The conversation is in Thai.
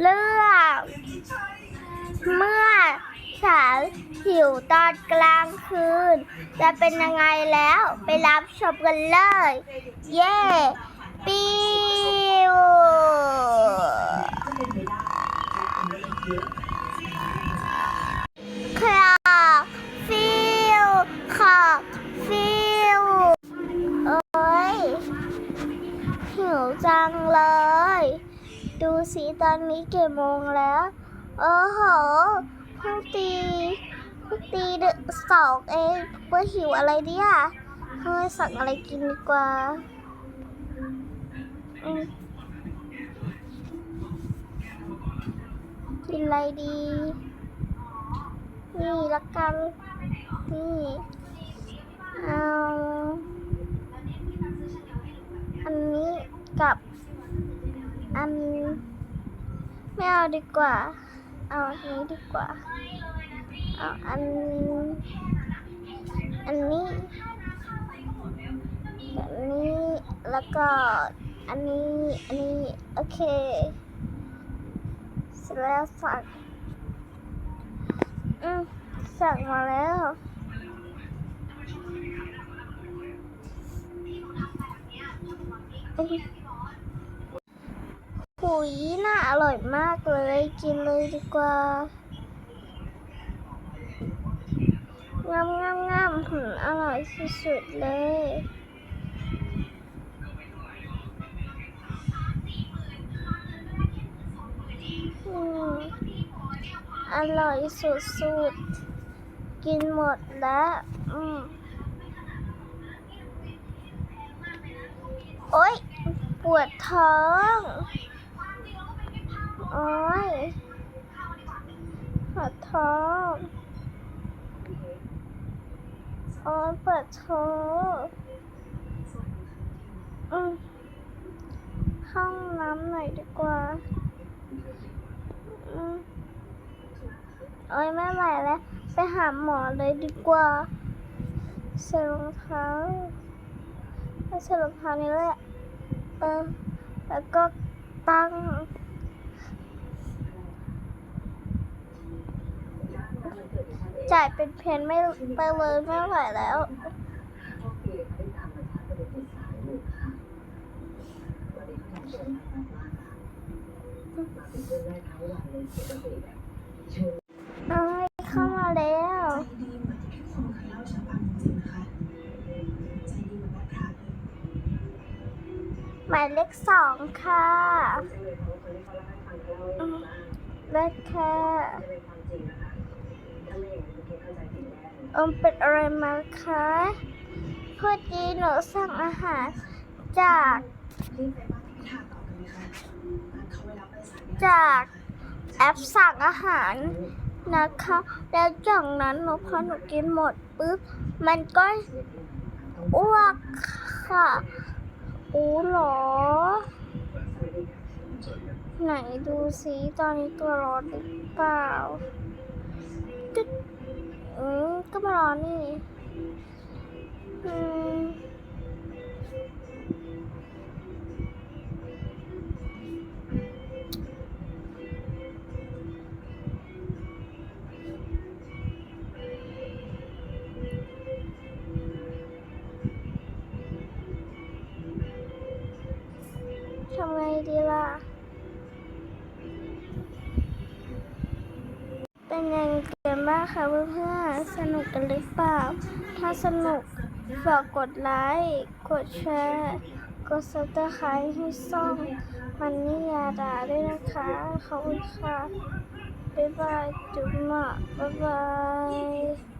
เรื่องเมื่อฉันหิวตอนกลางคืน จะเป็นยังไงแล้วไปรับชมกันเลย เย้ปิวคลอกฟิวขอกฟิว เอ้ย หิวจังเลย ดูสิตอนนี้กี่โมงแล้ว โอ้โหเพิ่งตีเพิ่งตีดึกสองเองเพื่อหิวอะไรเนี่ยเฮ้ยสั่งอะไรกินดีกว่าอกินอะไรดี นี่ละกัน นี่ เอา อันนี้กับ อันไม่เอาดีกว่า เอาอันนี้ดีกว่า เอาอันอันนี้แบบนี้แล้วก็อันนี้อันนี้โอเคเสร็จแล้วสั่งอืมสั่งมาแล้วอือ หุยน่าอร่อยมากเลย กินเลยดีกว่างามงามงามหืมอร่อยสุดๆเลยอืมอร่อยสุดๆ กินหมดแล้ว อืมโอ๊ย ปวดท้อง โอ๊ยปวดท้องโอ๊ยปวดท้องอืมห้องน้ำหน่อยดีกว่าอืมโอ๊ยไม่ไหวแล้ว ไปหาหมอเลยดีกว่าใส่รองเท้าไม่ใส่รองเท้านี่แหละเออแล้วก็ตั้ง จ่ายเป็นเพนไม่ไปเลยไม่ไหวแล้วเอ้ยเข้ามาแล้วหมายเลขสองค่ะอืมเลขแค่ อมเป็นอะไรมาคะพอดีหนูสั่งอาหารจากจากแอปสั่งอาหารนะคะ แล้วจากนั้นหนูพอหนูกินหมดปุ๊บ มันก็อ้วกค่ะอู้หรอ ไหนดูซิตอนนี้ตัวร้อนหรือเปล่าตึ๊ด ก็ม่ร้อนนี่อืมทำไงดีล่ะ เป็นยังไง กันบ้างคะเพื่อนๆ สนุกกันหรือเปล่า ถ้าสนุกฝากกดไลค์ กดแชร์ กดซับสไครต์ให้ซ่องมันนี่ยาดาด้วยนะคะ ขอบคุณค่ะ บ๊ายบาย จุ๊บหมาบ๊ายบาย